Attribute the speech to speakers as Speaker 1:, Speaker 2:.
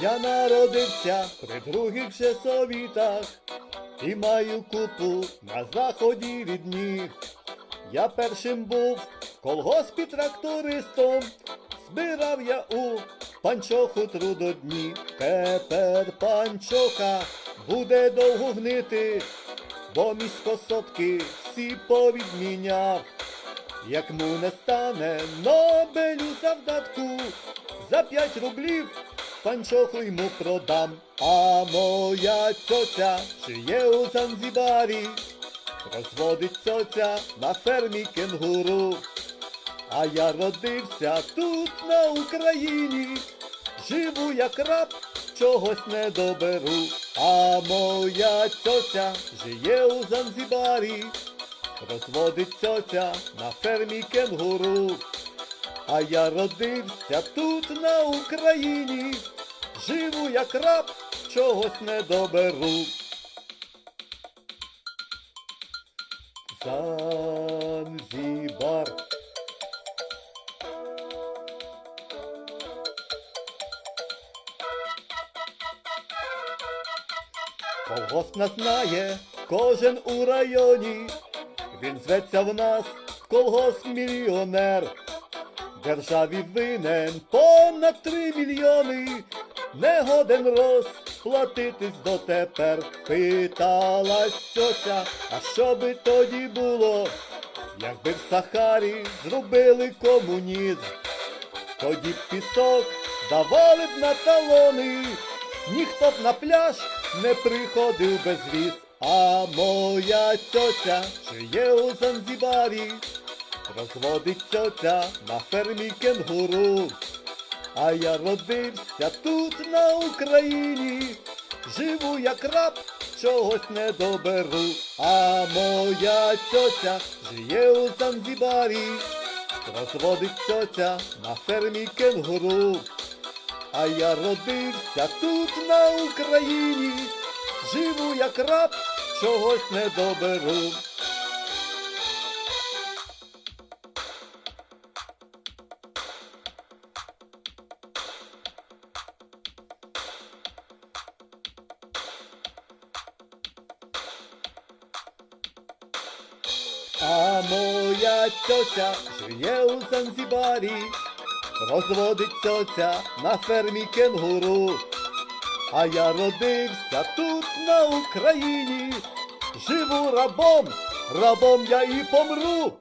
Speaker 1: Я народився при других же совітах і маю купу на заході від них. Я першим був в колгоспі трактористом, збирав я у панчоху трудодні. Тепер панчоха буде довго гнити, бо міськосотки всі повідміняв. Як му не стане Нобелю завдатку, за п'ять рублів панчоху йому продам. А моя цьоця живе у Занзібарі, розводить цьоця на фермі кенгуру. А я родився тут на Україні, живу як раб, чогось не доберу. А моя цьоця живе у Занзібарі, розводить цьоця на фермі кенгуру. А я родився тут на Україні, живу як раб, чогось не доберу. Занзібар. Колгосп нас знає, кожен у районі. Він зветься в нас колгосп мільйонер. Державі винен понад три мільйони. Не годен розплатитись дотепер. Питалась цьоця, а що би тоді було, якби в Сахарі зробили комунізм. Тоді б пісок давали б на талони, ніхто б на пляж не приходив без віз. А моя цьоця живе у Занзібарі, розводить цьоця на фермі кенгуру. А я родився тут на Україні, живу як раб, чогось не доберу. А моя цьоця живе у Занзібарі, розводить цьоця на фермі кенгуру. А я родився тут на Україні, живу як раб, чогось не доберу. А моя цьоця живе у Занзібарі, розводить цьоця на фермі кенгуру. А я родився тут на Україні, живу рабом, рабом я і помру.